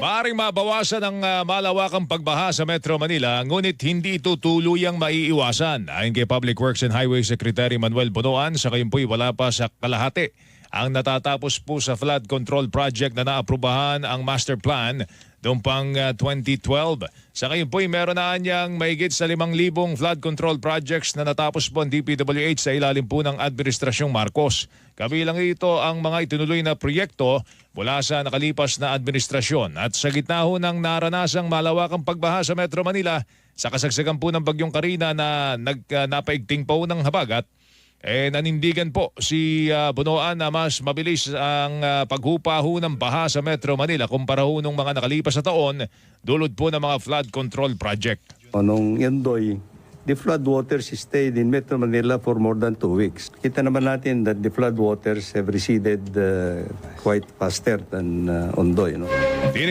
Maaring mabawasan ang ah, malawakang pagbaha sa Metro Manila ngunit hindi ito tuluyang maiiwasan. Ayon kay Public Works and Highway Secretary Manuel Bonoan, sa kayon po'y wala pa sa kalahati ang natatapos po sa flood control project na naaprubahan ang master plan noong pang ah, 2012. Sa kayon po'y meron na niyang mahigit sa 5,000 flood control projects na natapos po ang DPWH sa ilalim po ng Administrasyong Marcos. Kabilang ito ang mga itinuloy na proyekto mula sa nakalipas na administrasyon at sa gitna ho ng naranasang malawakang pagbaha sa Metro Manila sa kasagsagan po ng bagyong Karina na nag, ah, napaigting po ng habagat eh, nanindigan po si ah, Bunoan na mas mabilis ang ah, paghupa ho ng baha sa Metro Manila kumpara ho nung mga nakalipas na taon dulot po ng mga flood control project. Nung Yandoy, the flood waters stayed in Metro Manila for more than two weeks. Kita naman natin that the flood waters have receded uh, quite faster than uh, Ondoy. No? Tinig